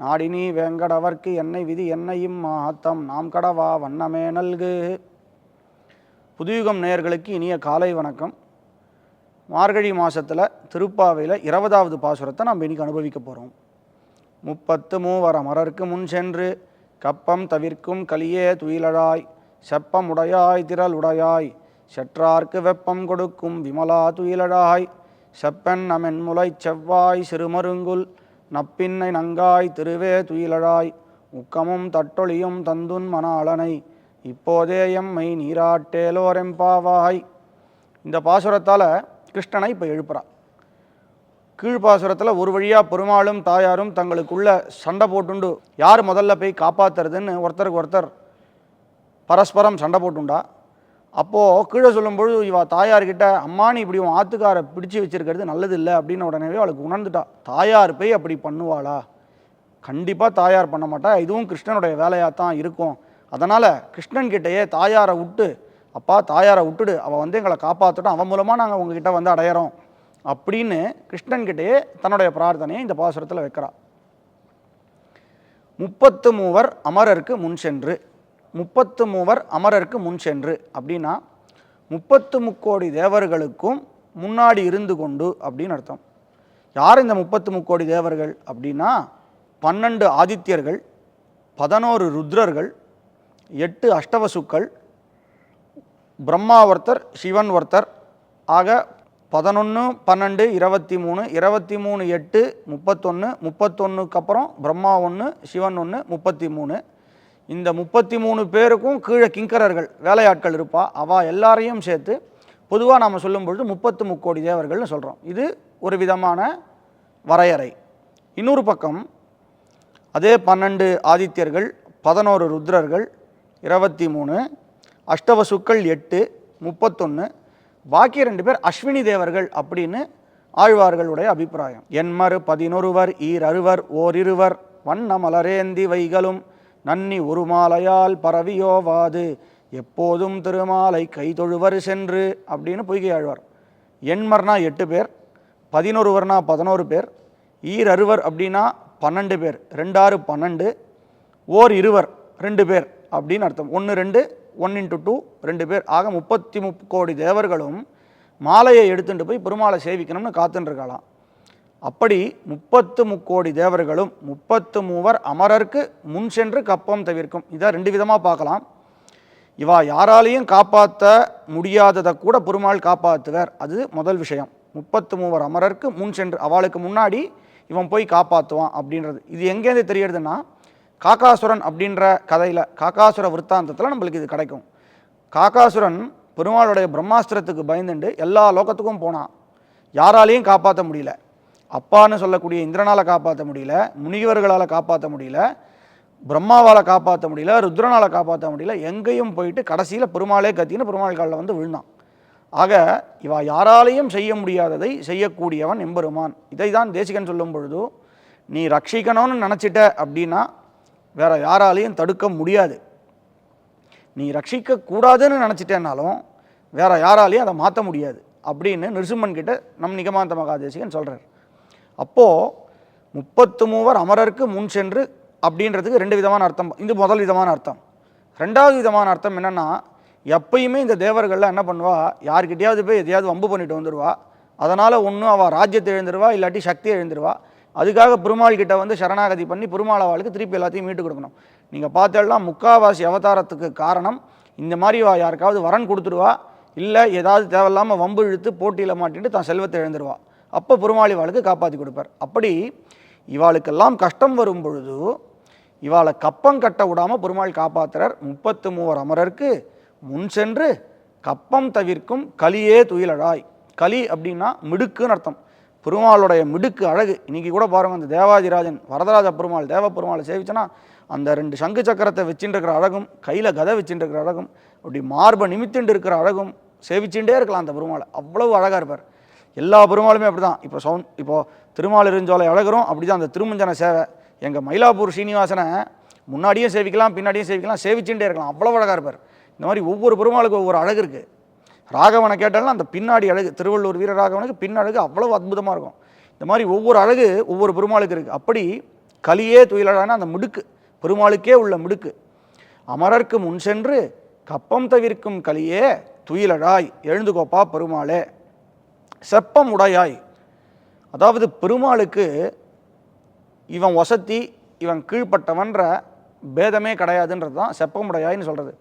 நாடினி வேங்கடவர்க்கு என்னை விதி என்னையும் மாத்தம். நாம் கடவா வண்ணமே நல்கு. புதுயுகம் நேயர்களுக்கு இனிய காலை வணக்கம். மார்கழி மாதத்தில் திருப்பாவையில் இருபதாவது பாசுரத்தை நம்ம இன்றைக்கி அனுபவிக்க போகிறோம் முப்பத்து மூவர அமரர்க்கு முன் சென்று கப்பம் தவிர்க்கும் கலியே துயிலழாய் செப்பம் உடையாய் திரள் உடையாய் செற்றார்க்கு வெப்பம் கொடுக்கும் விமலா துயிலழாய் செப்பன் அமென்முலைச் செவ்வாய் சிறுமருங்குல் நப்பின்னை நங்காய் திருவே துயிலழாய் உக்கமும் தட்டொழியும் தந்துன் மணாளனை இப்போதே எம்மை நீராட்டேலோரெம்பாவாய் இந்த பாசுரத்தால் கிருஷ்ணனை இப்போ எழுப்புறா. கீழ்ப்பாசுரத்தில் ஒரு வழியாக பெருமாளும் தாயாரும் தங்களுக்குள்ள சண்டை போட்டுண்டு யார் முதல்ல போய் காப்பாத்துறதுன்னு ஒருத்தருக்கு ஒருத்தர் பரஸ்பரம் சண்டை போட்டுண்டா. அப்போது கீழே சொல்லும்பொழுது இவ தாயார்கிட்ட அம்மா நீ இப்படி உன் ஆத்துக்காரை பிடிச்சு வச்சிருக்கிறது நல்லது இல்லை அப்படின்னு உடனே அவளுக்கு உணர்ந்துட்டா. தாயார் போய் அப்படி பண்ணுவாளா? கண்டிப்பாக தாயார் பண்ண மாட்டா. இதுவும் கிருஷ்ணனுடைய வேலையாக தான் இருக்கும். அதனால் கிருஷ்ணன் கிட்டேயே தாயாரை விட்டு அப்பா தாயாரை விட்டுடு அவள் வந்து எங்களை காப்பாற்றட்டும் அவன் மூலமாக நாங்கள் உங்ககிட்ட வந்து அடையிறோம். அப்படின்னு கிருஷ்ணன்கிட்டயே தன்னுடைய பிரார்த்தனையை இந்த பாசுரத்தில் வைக்கிறா. முப்பத்து மூவர் அமரருக்கு முன் சென்று. முப்பத்து மூவர் அமரருக்கு முன் சென்று. அப்படின்னா முப்பத்து முக்கோடி தேவர்களுக்கும் முன்னாடி இருந்து கொண்டு அப்படின்னு அர்த்தம். யார் இந்த முப்பத்து முக்கோடி தேவர்கள்? அப்படின்னா பன்னெண்டு ஆதித்யர்கள் பதினோரு ருத்ரர்கள் எட்டு அஷ்டவசுக்கள் பிரம்மா ஒருத்தர் சிவன் ஒருத்தர் ஆக பதினொன்று பன்னெண்டு இருபத்தி மூணு இருபத்தி மூணு எட்டு முப்பத்தொன்று முப்பத்தொன்றுக்கு அப்புறம் பிரம்மா ஒன்று சிவன் ஒன்று முப்பத்தி மூணு இந்த முப்பத்தி மூணு பேருக்கும் கீழே கிங்கரர்கள் வேலையாட்கள் இருப்பா. அவள் எல்லாரையும் சேர்த்து பொதுவாக நாம் சொல்லும் பொழுது முப்பத்து முக்கோடி தேவர்கள்னு சொல்கிறோம் இது ஒரு விதமான வரையறை. இன்னொரு பக்கம் அதே பன்னெண்டு ஆதித்யர்கள் பதினோரு ருத்ரர்கள் இருபத்தி மூணு அஷ்டவசுக்கள் எட்டு முப்பத்தொன்று பாக்கி ரெண்டு பேர் அஸ்வினி தேவர்கள் அப்படின்னு ஆழ்வார்களுடைய அபிப்பிராயம். எண்மறு பதினொருவர் ஈரறுவர் ஓரிருவர் வண்ண மலரேந்தி வைகளும். நன்னி உருமாலையால் பரவியோவாது. எப்போதும் திருமாலை கைதொழுவர் சென்று அப்படின்னு பொய்கை ஆழ்வார். எண்மர்னா எட்டு பேர் பதினொருவர்னா பதினோரு பேர் ஈர் அறுவர் அப்படின்னா பன்னெண்டு பேர் ரெண்டாறு பன்னெண்டு ஓர் இருவர் ரெண்டு பேர் அப்படின்னு அர்த்தம். ஒன்று ரெண்டு ஒன் இன்ட்டு டூ ரெண்டு பேர். ஆக முப்பத்தி முக்கோடி தேவர்களும் மாலையை எடுத்துகிட்டு போய் பெருமாளை சேவிக்கணும்னு காத்துன்னு இருக்கலாம் அப்படி முப்பத்து முக்கோடி தேவர்களும் முப்பத்து மூவர் அமரர்க்கு முன் சென்று கப்பம் தவிர்க்கும். இதை ரெண்டு விதமாக பார்க்கலாம். இவா யாராலையும் காப்பாற்ற முடியாததை கூட பெருமாள் காப்பாற்றுவார் அது முதல் விஷயம். முப்பத்து மூவர் அமரர்க்கு முன் சென்று அவளுக்கு முன்னாடி இவன் போய் காப்பாற்றுவான் அப்படின்றது. இது எங்கேருந்து தெரியறதுன்னா காக்காசுரன் அப்படின்ற கதையில் காக்காசுர விற்த்தாந்தத்தில் நம்மளுக்கு இது கிடைக்கும். காக்காசுரன் பெருமாளுடைய பிரம்மாஸ்திரத்துக்கு பயந்துண்டு எல்லா லோகத்துக்கும் போனான். யாராலையும் காப்பாற்ற முடியல. அப்பான்னு சொல்லக்கூடிய இந்திரனால் காப்பாற்ற முடியல முனிவர்களால் காப்பாற்ற முடியல பிரம்மாவால் காப்பாற்ற முடியல ருத்ரனால் காப்பாற்ற முடியல எங்கேயும் போயிட்டு கடைசியில் பெருமாளே கத்தின்னு பெருமாள் காலில் வந்து விழுந்தான். ஆக இவா யாராலையும் செய்ய முடியாததை செய்யக்கூடியவன் எம்பெருமான். இதை தான் தேசிகன் சொல்லும் பொழுது நீ ரட்சிக்கணும்னு நினச்சிட்ட அப்படின்னா வேற யாராலையும் தடுக்க முடியாது. நீ ரட்சிக்க கூடாதுன்னு நினச்சிட்டேனாலும் வேற யாராலையும் அதை மாற்ற முடியாது. அப்படின்னு நிருசிம்மன் கிட்ட நம் நிகமாந்த மகாதேசிகன் சொல்கிறார் அப்போது முப்பத்து மூவர் அமரருக்கு முன் சென்று அப்படின்றதுக்கு ரெண்டு விதமான அர்த்தம். இது முதல் விதமான அர்த்தம். ரெண்டாவது விதமான அர்த்தம் என்னென்னா எப்பயுமே இந்த தேவர்கள்லாம் என்ன பண்ணுவா? யார்கிட்டயாவது போய் எதையாவது வம்பு பண்ணிட்டு வந்துடுவா அதனால் ஒன்றும் அவள் ராஜ்யத்தை எழுந்துருவா இல்லாட்டி சக்தியை எழுந்துருவா. அதுக்காக பெருமாள் கிட்ட வந்து சரணாகதி பண்ணி பெருமாள் அவளுக்கு திருப்பி எல்லாத்தையும் மீட்டு கொடுக்கணும். நீங்கள் பார்த்தெல்லாம் முக்காவாசி அவதாரத்துக்கு காரணம் இந்த மாதிரி யாருக்காவது வரன் கொடுத்துடுவா. இல்லை ஏதாவது தேவையில்லாமல் வம்பு இழுத்து போட்டியில் மாட்டிட்டு தான் செல்வத்தை எழுந்துருவா. அப்போ பெருமாள் இவாளுக்கு காப்பாற்றி கொடுப்பார். அப்படி இவாளுக்கெல்லாம் கஷ்டம் வரும் பொழுது இவாளை கப்பம் கட்ட விடாமல் பெருமாள் காப்பாத்துறார். முப்பத்து மூவர் அமரருக்கு முன் சென்று கப்பம் தவிர்க்கும் கலியே துயிலழாய். களி அப்படின்னா மிடுக்குன்னு அர்த்தம். பெருமாளுடைய மிடுக்கு அழகு. இன்றைக்கி கூட பாருங்க அந்த தேவாதிராஜன் வரதராஜ பெருமாள் தேவ பெருமாளை சேவிச்சனா அந்த ரெண்டு சங்கு சக்கரத்தை வச்சுட்டு இருக்கிற அழகும் கையில் கதை வச்சுட்டு இருக்கிற அழகும் அப்படி மார்பை நிமித்துண்டு இருக்கிற அழகும் சேவிச்சுட்டே இருக்கலாம் அந்த பெருமாளை. அவ்வளவு அழகாக இருப்பார். எல்லா பெருமாளுமே அப்படி தான் இப்போ சவுன் இப்போது திருமாலிருஞ்சோலை அழகரும் அப்படி தான் அந்த திருமஞ்சன சேவை. எங்கள் மயிலாப்பூர் சீனிவாசனை முன்னாடியும் சேவிக்கலாம் பின்னாடியும் சேவிக்கலாம் சேவிச்சுட்டே இருக்கலாம். அவ்வளோ அழகாக இருப்பார். இந்த மாதிரி ஒவ்வொரு பெருமாளுக்கும் ஒவ்வொரு அழகு இருக்குது ராகவனை கேட்டாலும் அந்த பின்னாடி அழகு திருவள்ளூர் வீரராகவனுக்கு பின்னழகு அவ்வளோ அற்புதமாக இருக்கும். இந்த மாதிரி ஒவ்வொரு அழகு ஒவ்வொரு பெருமாளுக்கு இருக்குது அப்படி கலியே துயிலழான அந்த மிடுக்கு பெருமாளுக்கே உள்ள மிடுக்கு. அமரர்க்கு முன் சென்று கப்பம் தவிர்க்கும் கலியே துயிலழாய் எழுந்துகோப்பா பெருமாளே. செப்பம் உடையாய் அதாவது பெருமாளுக்கு இவன் வசதி இவன் கீழ்ப்பட்டவன்ற பேதமே கிடையாதுன்றது தான் செப்பமுடையாய்னு சொல்கிறது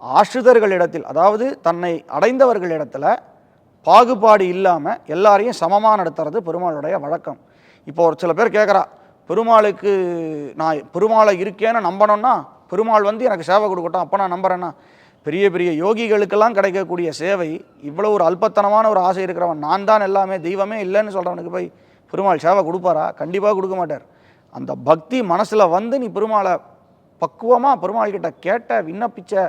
ஆசிரிதர்களிடத்தில் அதாவது தன்னை அடைந்தவர்களிடத்தில் பாகுபாடு இல்லாமல் எல்லாரையும் சமமாக நடத்துறது பெருமாளுடைய வழக்கம். இப்போ ஒரு சில பேர் கேட்குறா பெருமாளுக்கு நான் பெருமாளை இருக்கேன்னு நம்பணும்னா பெருமாள் வந்து எனக்கு சேவை கொடுக்கட்டும் அப்போ நான் நம்புறேன்னா. பெரிய பெரிய யோகிகளுக்கெல்லாம் கிடைக்கக்கூடிய சேவை இவ்வளோ ஒரு அல்பத்தனமான ஒரு ஆசை இருக்கிறவன் நான் தான் எல்லாமே தெய்வமே இல்லைன்னு சொல்கிறவனுக்கு போய் பெருமாள் சேவை கொடுப்பாரா? கண்டிப்பாக கொடுக்க மாட்டார். அந்த பக்தி மனசில் வந்து நீ பெருமாளை பக்குவமாக பெருமாள் கிட்ட கேட்ட விண்ணப்பிச்ச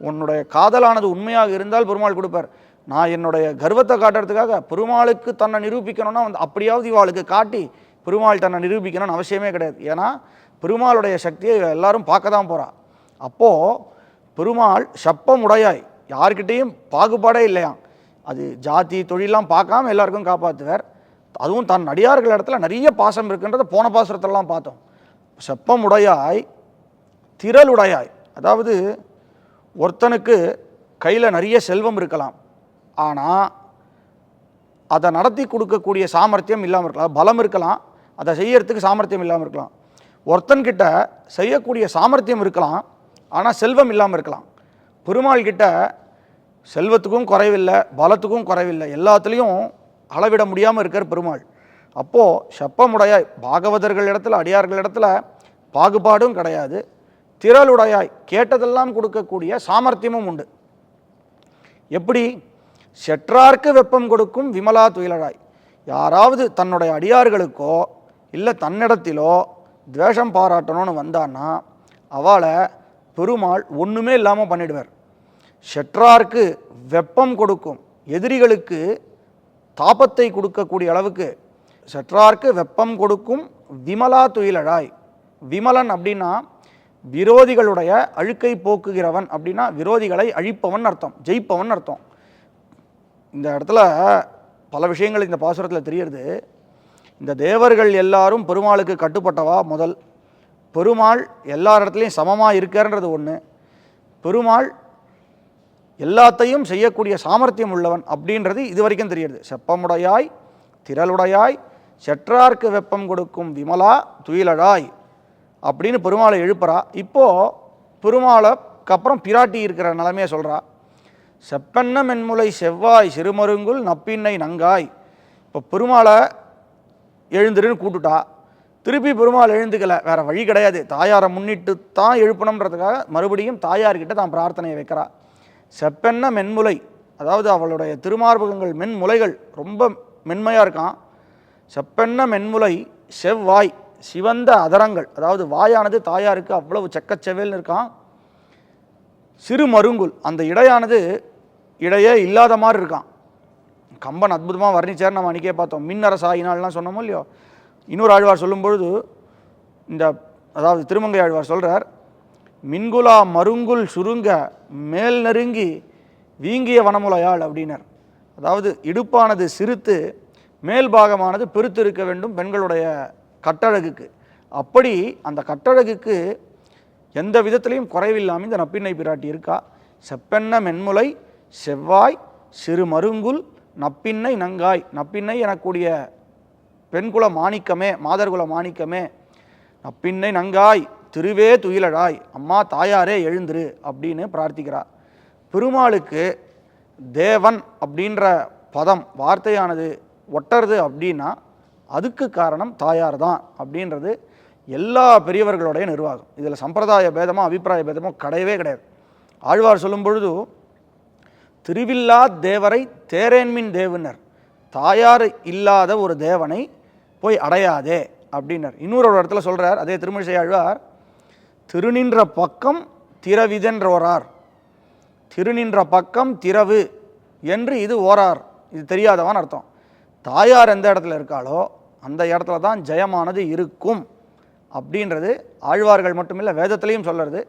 உன்னுடைய காதலானது உண்மையாக இருந்தால் பெருமாள் கொடுப்பார். நான் என்னுடைய கர்வத்தை காட்டுறதுக்காக பெருமாளுக்கு தன்னை நிரூபிக்கணும்னா வந்து அப்படியாவது இவாளுக்கு காட்டி பெருமாள் தன்னை நிரூபிக்கணும்னு அவசியமே கிடையாது. ஏன்னா பெருமாளுடைய சக்தியை எல்லாரும் பார்க்க தான் போகிறா அப்போது பெருமாள் சப்பம் உடையாய் யார்கிட்டேயும் பாகுபாடே இல்லையாம். அது ஜாதி தொழிலாம் பார்க்காம எல்லாருக்கும் காப்பாற்றுவார் அதுவும் தன் அடியார்கள் இடத்துல நிறைய பாசம் இருக்குன்றத போன பாசுரத்தெல்லாம் பார்த்தோம். செப்பம் உடையாய் திரள் உடையாய் அதாவது ஒருத்தனுக்கு கையில் நிறைய செல்வம் இருக்கலாம். ஆனால் அதை நடத்தி கொடுக்கக்கூடிய சாமர்த்தியம் இல்லாமல் இருக்கலாம். பலம் இருக்கலாம். அதை செய்யறதுக்கு சாமர்த்தியம் இல்லாமல் இருக்கலாம். ஒருத்தன்கிட்ட செய்யக்கூடிய சாமர்த்தியம் இருக்கலாம். ஆனால் செல்வம் இல்லாமல் இருக்கலாம். பெருமாள் கிட்ட செல்வத்துக்கும் குறைவில்லை பலத்துக்கும் குறைவில்லை எல்லாத்துலேயும் அளவிட முடியாமல் இருக்கார் பெருமாள். அப்போது செப்பமுடையாய் பாகவதர்கள் இடத்துல அடியார்கள் இடத்துல பாகுபாடும் கிடையாது. திரளுடையாய் கேட்டதெல்லாம் கொடுக்கக்கூடிய சாமர்த்தியமும் உண்டு. எப்படி? செற்றார்க்கு வெப்பம் கொடுக்கும் விமலா துயிலழாய். யாராவது தன்னுடைய அடியார்களுக்கோ இல்லை தன்னிடத்திலோ துவேஷம் பாராட்டணும்னு வந்தான்னா அவளை பெருமாள் ஒன்றுமே இல்லாமல் பண்ணிடுவார். செற்றார்க்கு வெப்பம் கொடுக்கும் எதிரிகளுக்கு தாபத்தை கொடுக்கக்கூடிய அளவுக்கு செற்றார்க்கு வெப்பம் கொடுக்கும் விமலா துயிலழாய். விமலன் அப்படின்னா விரோதிகளுடைய அழுக்கை போக்குகிறவன் அப்படின்னா விரோதிகளை அழிப்பவன் அர்த்தம் ஜெயிப்பவன் அர்த்தம். இந்த இடத்துல பல விஷயங்கள் இந்த பாசுரத்தில் தெரியுது இந்த தேவர்கள் எல்லாரும் பெருமாளுக்கு கட்டுப்பட்டவா முதல்? பெருமாள் எல்லா இடத்துலையும் சமமாக இருக்கார்ன்றது ஒன்று பெருமாள் எல்லாத்தையும் செய்யக்கூடிய சாமர்த்தியம் உள்ளவன் அப்படின்றது இது வரைக்கும் தெரியுது. செப்பமுடையாய் திரளுடையாய் செற்றார்க்கு வெப்பம் கொடுக்கும் விமலா துயிலழாய் அப்படின்னு பெருமாளை எழுப்புறா. இப்போது பெருமாளுக்கு அப்புறம் பிராட்டி இருக்கிற நிலைமையை சொல்கிறா செப்பென்ன மென்முலை செவ்வாய் சிறுமருங்குல் நப்பின்னை நங்காய். இப்போ பெருமாளை எழுந்துருன்னு கூட்டுட்டா திருப்பி பெருமாள் எழுந்துக்கல. வேறு வழி கிடையாது. தாயாரை முன்னிட்டு தான் எழுப்பணுன்றதுக்காக மறுபடியும் தாயார்கிட்ட தான் பிரார்த்தனையை வைக்கிறா செப்பென்ன மென்முலை. அதாவது அவளுடைய திருமார்பகங்கள் மென்முலைகள் ரொம்ப மென்மையாக இருக்கான். செப்பென்ன மென்முலை செவ்வாய் சிவந்த அதரங்கள். அதாவது வாயானது தாயாருக்கு அவ்வளவு செக்கச்செவேல்னு இருக்கான். சிறு மருங்குல். அந்த இடையானது இடையே இல்லாத மாதிரி இருக்கான். கம்பன் அற்புதமாக வர்ணிச்சார் நம்ம அன்றைக்கே பார்த்தோம். மின்னரசாயினால்லாம் சொன்னோமோ இல்லையோ? இன்னொரு ஆழ்வார் சொல்லும்பொழுது இந்த அதாவது திருமங்கை ஆழ்வார் சொல்கிறார் மின்குலா மருங்குல் சுருங்க மேல் நெருங்கி வீங்கிய வனமுலையாள் அப்படின்னர். அதாவது இடுப்பானது சிறுத்து மேல் பாகமானது பெருத்து இருக்க வேண்டும் பெண்களுடைய கட்டழகுக்கு. அப்படி அந்த கட்டழகுக்கு எந்த விதத்திலையும் குறைவில்லாமல் இந்த நப்பிண்ணை பிராட்டி இருக்கா? செப்பென்ன மென்முலை செவ்வாய் சிறு மருங்குல் நப்பின்னை நங்காய். நப்பின்னை எனக்கூடிய பெண்குல மாணிக்கமே மாதர்குல மாணிக்கமே நப்பின்னை நங்காய் திருவே துயிலழாய் அம்மா தாயாரே எழுந்துரு அப்படின்னு பிரார்த்திக்கிறார் பெருமாளுக்கு தேவன் அப்படின்ற பதம் வார்த்தையானது ஒட்டுறது அப்படின்னா அதுக்கு காரணம் தாயார் தான் அப்படின்றது எல்லா பெரியவர்களுடைய நிர்வாகம். இதில் சம்பிரதாய பேதமோ அபிப்பிராய பேதமோ கிடையவே கிடையாது. ஆழ்வார் சொல்லும் பொழுது திருவில்லா தேவரை தேரேன்மின் தேவனர் தாயார் இல்லாத ஒரு தேவனை போய் அடையாதே அப்படின்னார். இன்னொரு ஒரு இடத்துல சொல்கிறார் அதே திருமழிசை ஆழ்வார் திருநின்ற பக்கம் திரவிதென்றோரார். திருநின்ற பக்கம் திரவு என்று இது ஓரார். இது தெரியாதவான் அர்த்தம். தாயார் எந்த இடத்துல இருக்காளோ அந்த இடத்துல தான் ஜெயமானது இருக்கும். அப்படின்றது ஆழ்வார்கள் மட்டுமில்லை வேதத்துலேயும் சொல்கிறது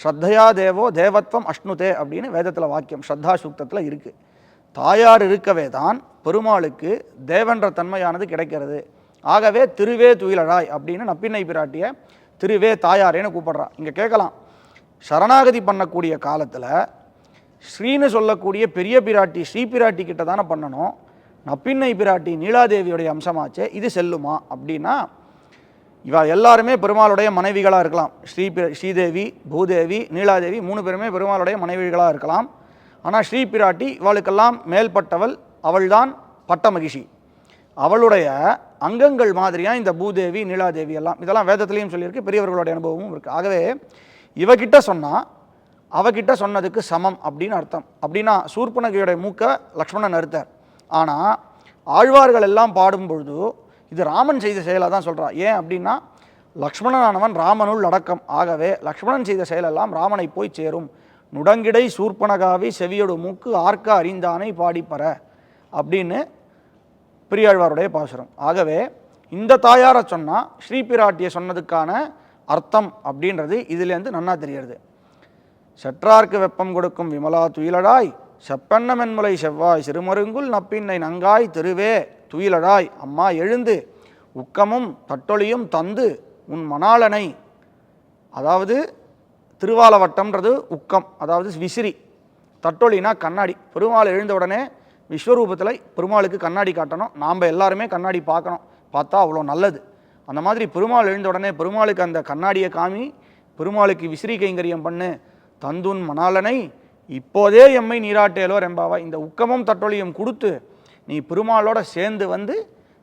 ஸ்ரத்தையா தேவோ தேவத்வம் அஷ்ணுதே அப்படின்னு வேதத்தில் வாக்கியம் ஸ்ரத்தா சூக்தத்தில் இருக்குது தாயார் இருக்கவே தான் பெருமாளுக்கு தேவன்ற தன்மையானது கிடைக்கிறது. ஆகவே திருவே துயிலழாய் அப்படின்னு நப்பிண்ணை பிராட்டிய திருவே தாயாரேன்னு கூப்பிடுறான் இங்கே கேட்கலாம். சரணாகதி பண்ணக்கூடிய காலத்தில் ஸ்ரீன்னு சொல்லக்கூடிய பெரிய பிராட்டி ஸ்ரீ பிராட்டி கிட்ட தானே பண்ணணும். நப்பிண்ணை பிராட்டி நீலாதேவியுடைய அம்சமாச்சே இது செல்லுமா? அப்படின்னா இவா எல்லாருமே பெருமாளுடைய மனைவிகளாக இருக்கலாம். ஸ்ரீ ஸ்ரீதேவி பூதேவி நீலாதேவி மூணு பேருமே பெருமாளுடைய மனைவிகளாக இருக்கலாம். ஆனால் ஸ்ரீ பிராட்டி இவளுக்கெல்லாம் மேல்பட்டவள் அவள்தான் பட்ட மகிஷி அவளுடைய அங்கங்கள் மாதிரியாக இந்த பூதேவி நீலாதேவி எல்லாம்? இதெல்லாம் வேதத்துலேயும் சொல்லியிருக்கு பெரியவர்களுடைய அனுபவமும் இருக்குது ஆகவே இவகிட்ட சொன்னால் அவகிட்ட சொன்னதுக்கு சமம் அப்படின்னு அர்த்தம். அப்படின்னா சூர்பனகையுடைய மூக்கை லக்ஷ்மணன் அறுத்தார். ஆனால் ஆழ்வார்கள் எல்லாம் பாடும் பொழுது இது ராமன் செய்த செயலாக தான் சொல்கிறான் ஏன் அப்படின்னா லக்ஷ்மணனானவன் ராமனுள் அடக்கம். ஆகவே லக்ஷ்மணன் செய்த செயலெல்லாம் ராமனை போய் சேரும். நுடங்கிடை சூர்பனகாவி செவியொடு மூக்கு ஆர்க்க அறிந்தானை பாடிப்பற அப்படின்னு பெரியாழ்வாருடைய பாசுரம். ஆகவே இந்த தாயாரை சொன்னால் ஸ்ரீபிராட்டியை சொன்னதுக்கான அர்த்தம் அப்படின்றது இதுலேருந்து நன்னா தெரியறது செற்றார்க்கு வெப்பம் கொடுக்கும் விமலா துயிலடாய் செப்பெண்ண மென்முலை செவ்வாய் சிறுமருங்குல் நப்பின்னை நங்காய் தெருவே துயிலடாய் அம்மா எழுந்து உக்கமும் தட்டொலியும் தந்து உன் மணாளனை அதாவது திருவாலவட்டம்ன்றது உக்கம் அதாவது விசிறி தட்டொளினா கண்ணாடி பெருமாள் எழுந்த உடனே விஸ்வரூபத்தில் பெருமாளுக்கு கண்ணாடி காட்டணும். நாம் எல்லாருமே கண்ணாடி பார்க்கணும். பார்த்தா அவ்வளோ நல்லது. அந்த மாதிரி பெருமாள் எழுந்த உடனே பெருமாளுக்கு அந்த கண்ணாடியை காமி பெருமாளுக்கு விசிறி கைங்கரியம் பண்ணு. தந்துன் மணாலனை இப்போதே எம்மை நீராட்டேலோ ரெம்பாவா. இந்த உக்கமும் தட்டொழியும் கொடுத்து நீ பெருமாளோட சேர்ந்து வந்து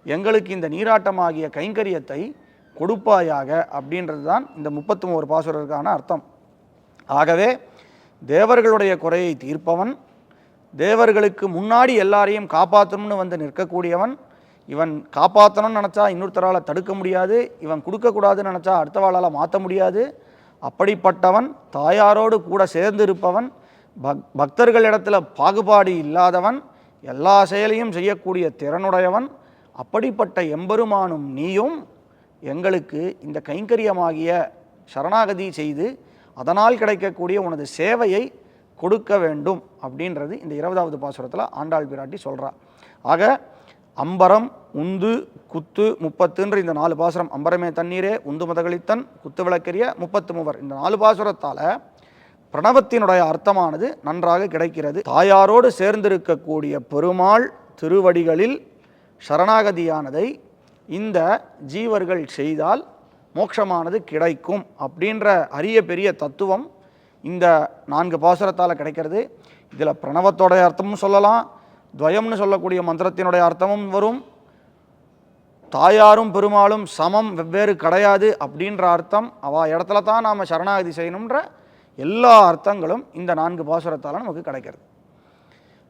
எங்களுக்கு இந்த நீராட்டமாகிய கைங்கரியத்தை கொடுப்பாயாக அப்படின்றது தான் இந்த முப்பத்தி ஒரு பாசுரருக்கான அர்த்தம். ஆகவே தேவர்களுடைய குறையை தீர்ப்பவன் தேவர்களுக்கு முன்னாடி எல்லாரையும் காப்பாற்றணும்னு வந்து நிற்கக்கூடியவன் இவன் காப்பாற்றணும்னு நினச்சா இன்னொருத்தரால் தடுக்க முடியாது இவன் கொடுக்கக்கூடாதுன்னு நினச்சா அடுத்தவாளால் மாற்ற முடியாது. அப்படிப்பட்டவன் தாயாரோடு கூட சேர்ந்து இருப்பவன் பக் பக்தர்களிடத்தில் பாகுபாடு இல்லாதவன் எல்லா செயலையும் செய்யக்கூடிய திறனுடையவன் அப்படிப்பட்ட எம்பெருமானும் நீயும் எங்களுக்கு இந்த கைங்கரியமாகிய சரணாகதி செய்து அதனால் கிடைக்கக்கூடிய உனது சேவையை கொடுக்க வேண்டும் அப்படின்றது இந்த இருபதாவது பாசுரத்தில் ஆண்டாள் பிராட்டி சொல்கிறார் ஆக அம்பரம் உந்து குத்து முப்பத்துன்ற இந்த நாலு பாசுரம் அம்பரமே தண்ணீரே உந்து மதகளித்தன் குத்து விளக்கரிய முப்பத்து மூவர். இந்த நாலு பாசுரத்தால் பிரணவத்தினுடைய அர்த்தமானது நன்றாக கிடைக்கிறது. தாயாரோடு சேர்ந்திருக்கக்கூடிய பெருமாள் திருவடிகளில் சரணாகதியானதை இந்த ஜீவர்கள் செய்தால் மோட்சமானது கிடைக்கும் அப்படின்ற அரிய பெரிய தத்துவம் இந்த நான்கு பாசுரத்தால் கிடைக்கிறது. இதில் பிரணவத்தோடைய அர்த்தமும் சொல்லலாம். துவயம்னு சொல்லக்கூடிய மந்திரத்தினுடைய அர்த்தமும் வரும். தாயாரும் பெருமாளும் சமம் வெவ்வேறு கிடையாது அப்படின்ற அர்த்தம். அவ இடத்துல தான் நாம் சரணாகதி செய்யணுன்ற எல்லா அர்த்தங்களும் இந்த நான்கு பாசுரத்தால் நமக்கு கிடைக்கிறது.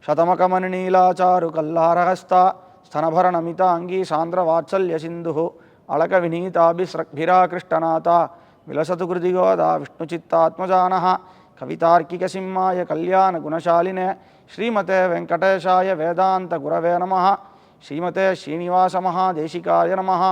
சதமகமணி நீலாச்சாரு கல்லாரஹஸ்தா ஸ்தனபர நமிதா அங்கி சாந்திர வாட்சல்ய சிந்து அழக வினீதாபி ஸ்ரக்பிரா கிருஷ்ணநாதா ವಿಲಸತು ಕೃತಿಗೋದ ವಿಷ್ಣುಚಿತ್ತಾತ್ಮಜಾನಃ ಕವಿತಾರ್ಕಿಕ ಸಿಂಹಾಯ ಕಲ್ಯಾಣ ಗುಣಶಾಲಿನೆ ಶ್ರೀಮತೆ ವೆಂಕಟೇಶಾಯ ವೇದಾಂತ ಗುರವೇ ನಮಃ ಶ್ರೀಮತೆ ಶ್ರೀನಿವಾಸ ಮಹಾದೇಶಿಕಾಯ ನಮಃ